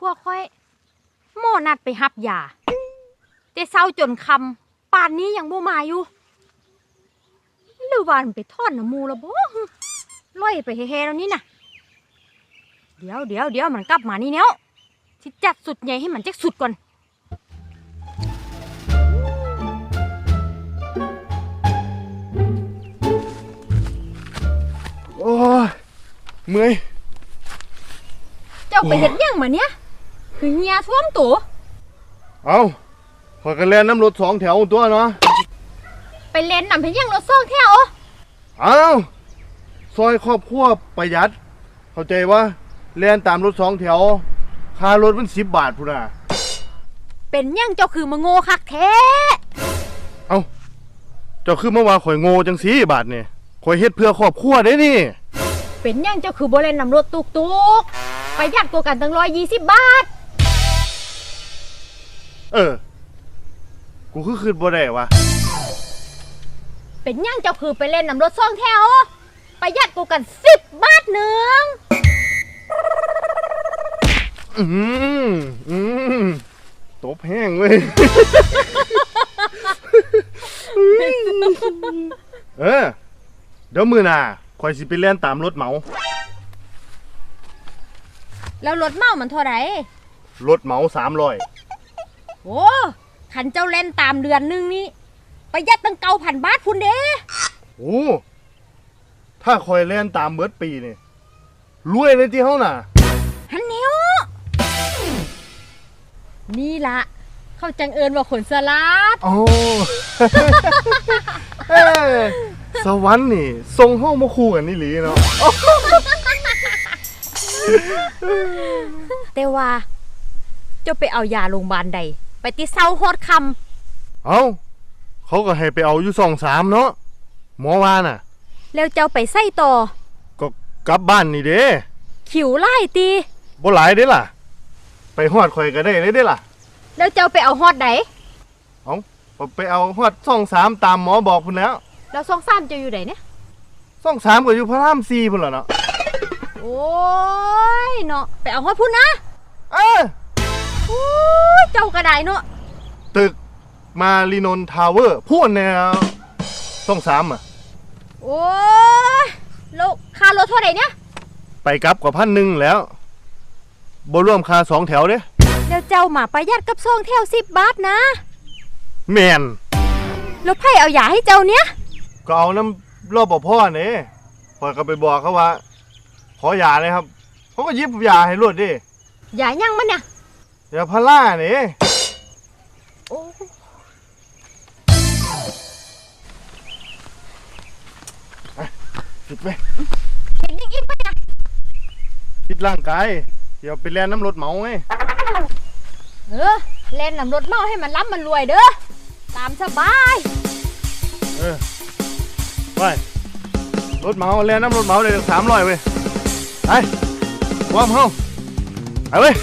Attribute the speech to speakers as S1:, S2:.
S1: พวกค่อยหมนัดไปหับยาแต่เศร้าจนคำป่านนี้ยังบ่มาอยู่หรือวามันไปทอดน้ำมูแล้วบ่ล่อยไปเฮๆแล้วนี่น่ะ เดี๋ยวเดี๋ยวเดี๋ยวมันกลับมานี่เนี้ยสิจัดสุดใหญ่ให้มันจักสุดก่อน
S2: โอ้ยเมื่อย
S1: เจ้าไปเห็นยังมาเนี้ยคือเฮียท่วมตัว
S2: เอาขอยกันแล่นน้ำรถสองแถวตัวเนาะ
S1: ไปเล่นนำเห็นยังรถซ่องแถว
S2: เอาซอยครอบครัวประหยัด เข้าใจว่าแล่นตามรถสองแถวค่ารถมันสิบบาทพุ่นน่ะ
S1: เป็นยังเจ้าคือมาโง่คักแท้
S2: เอาเจ้าคือเมื่อวานข่อยโง่จังสีบาทนี่ข่อยเฮ็ดเพื่อครอบครัวได้นี่
S1: เป็นยังเจ้าคือโบเล่นนำรถตุกตุก ๆไปยัดตัวกันตั้งร้อยยี่สิบบาท
S2: เออ กูคือคืนบ่ได้วะ
S1: เป็นยังเจ้าคือไปเล่นนำรถซ่องแถวไปยัดตัวกันสิบบาทหนึ่ง
S2: อืมอืมตบแห้งเว้ย เออ เดี๋ยวมือหน่ะข่อยสิไปเล่นตามรถเหมา
S1: แล้วรถเมามันเท่าไหร่
S2: รถเหมาสามร้อย
S1: โอ้ขันเจ้าเล่นตามเดือนหนึงนี่ไปยัดตั้งเก้าพันบาทพุ่นเด้
S2: โอ้ถ้าคอยเล่นตามเบิดปีนี่รวยเลยที่เฮาน่ะ
S1: ฮันเนียวนี่ละเขาจังเอิญว่าขนสลัด
S2: โอ้ เอ้ยสวรรค์นี่ทรงเฮามาคู่กันนี่หลีเนาะ
S1: แต่ว่าเจ้าไปเอายาโรงพยาบาลใด ไปติเศร้าฮอดค
S2: เอ้า เขาก็ให้ไปเอาอยู่สองสามเนาะหมอว่าน่ะำ
S1: แล้วเจ้าไปใส่ต่อ
S2: ก็กลับบ้านนี่เด้
S1: ขิวไล่ตี
S2: บ่หลายเด้ล่ะ ไปฮอดข่อยก็ได้เลยเด้ล่ะ
S1: แล้วเจ้าไปเอาฮอดใด
S2: เอ้าไปเอาฮอดสองสามตามหมอบอกพุ่นแล้ว
S1: แล้วซองซ้ำเจ้าอยู่ไหนเนี่ย
S2: สองสามก็อยู่พระรามสี่พุ่นแล้วเนาะ
S1: โอ้ยเนาะไปเอาฮอดพุ่นนะ
S2: เออ
S1: โอ้ยเจ้ากระไดเนาะ
S2: ตึกมารีนนทาวเวอร์พูดแนวสองสามอะ
S1: โอ้ยแล้วค่ารถเท่าไหร่เนี่ย
S2: ไปกลับกว่าพันหนึ่งแล้วบ่รวมค่าสองแถวเด้
S1: แล้วเจ้ามาประหยัดกับซองแถวสิบบาทนะ
S2: แมน
S1: แล้วไพ่เอายาให้เจ้าเนี้ย
S2: ก็เอาน้ำรอบพ่อเนี่ยพอยก็ไปบอกเขาว่า ขอยาเลยครับเขาก็หยิบยาให้รวดดิ
S1: ยายังมันเนี่ย
S2: ยาพาร่าเนี่ย
S1: โอ้
S2: ผิดไป
S1: เห็นยังอีกปะเนี่ย
S2: ผิดร่างกายอย่าไปแล่นน้ำรถเหมาไง
S1: เออเล่นนำรถเมาให้มันรับมันรวยเด้อตามสบาย
S2: เออไปรถเหมาแล่นน้ำรถเหมาเลยสามร้อยเว้ย ไปวอร์มเฮาไปเว้ย